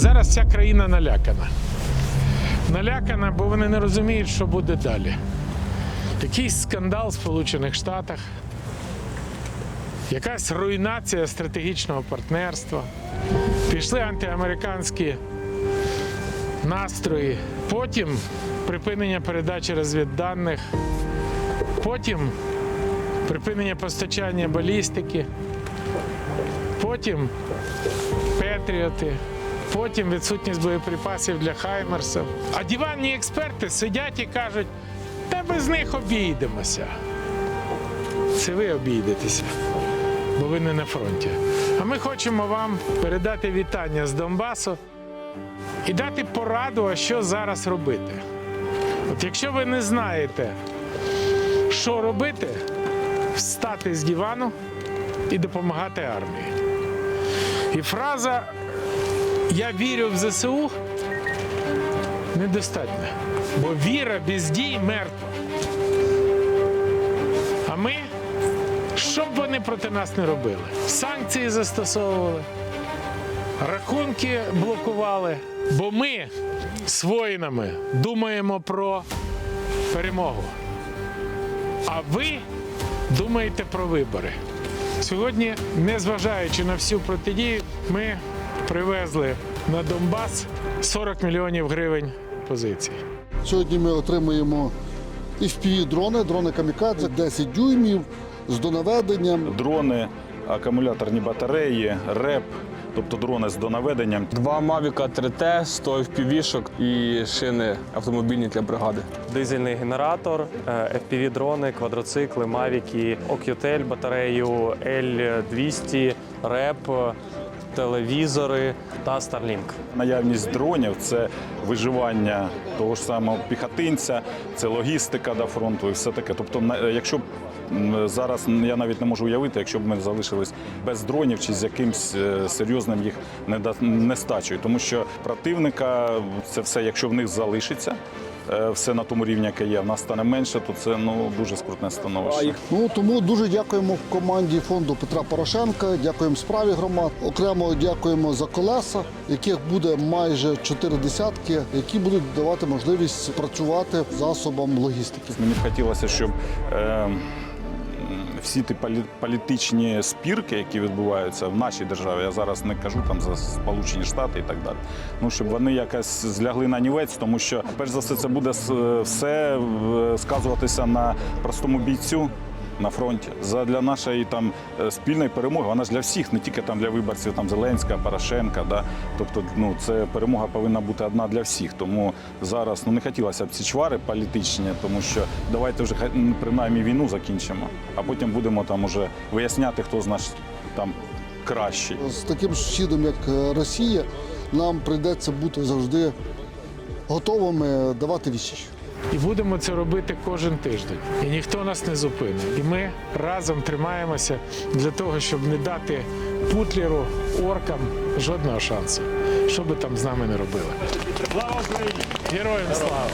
Зараз вся країна налякана. Налякана, бо вони не розуміють, що буде далі. Якийсь скандал в Сполучених Штатах, якась руйнація стратегічного партнерства, пішли антиамериканські настрої, потім припинення передачі розвідданих, потім припинення постачання балістики, потім Петріоти, потім відсутність боєприпасів для Хаймерсів. А диванні експерти сидять і кажуть, та без них обійдемося. Це ви обійдетеся, бо ви не на фронті. А ми хочемо вам передати вітання з Донбасу і дати пораду, а що зараз робити. От якщо ви не знаєте, що робити, встати з дивану і допомагати армії. І фраза Я вірю в ЗСУ недостатня. Бо віра без дій мертва. А ми, що б вони проти нас не робили? Санкції застосовували, рахунки блокували. Бо ми з воїнами думаємо про перемогу. А ви думаєте про вибори. Сьогодні, незважаючи на всю протидію, ми привезли на Донбас 40 мільйонів гривень позицій. Сьогодні ми отримуємо fpv дрони, дрони камікадзе 10 дюймів з донаведенням. дрони, акумуляторні батареї, реп, тобто дрони з донаведенням. Два Mavic 3T, 100 FPV-шок і шини автомобільні для бригади. дизельний генератор, е, FPV-дрони, квадроцикли, мавіки, OcuTel, батарею L200, реп, телевізори та Starlink. Наявність дронів це виживання того ж самого піхотинця, це логістика до фронту і все таке. Тобто, якщо зараз я навіть не можу уявити, якщо б ми залишились без дронів чи з якимсь е, серйозним їх нестачею, тому що противника це все, якщо в них залишиться. е, Все на тому рівні, яке є, в нас стане менше, то це ну дуже скрутне становище. Ну тому дуже дякуємо команді фонду Петра Порошенка. Дякуємо справі громад. Окремо дякуємо за колеса, яких буде майже чотири десятки, які будуть давати можливість працювати засобам логістики. Мені б хотілося, щоб е, всі ті полі- політичні спірки, які відбуваються в нашій державі, я зараз не кажу там за Сполучені Штати і так далі. Ну щоб вони якось злягли на нівець, тому що перш за все це буде все е, сказуватися на простому бійцю. На фронті задля нашої там е, спільної перемоги. Вона ж для всіх, не тільки там для виборців там Зеленська, Порошенка. Да? Тобто, ну це перемога повинна бути одна для всіх. Тому зараз ну не хотілося б ці чвари політичні, тому що давайте вже принаймні війну закінчимо, а потім будемо там уже виясняти, хто з нас там кращий. З таким сусідом, як е, Росія, нам прийдеться бути завжди готовими давати відсіч. І будемо це робити кожен тиждень. І ніхто нас не зупинить. І ми разом тримаємося для того, щоб не дати Путлеру, оркам жодного шансу, що би там з нами не робили. Слава Україні! Героям слава!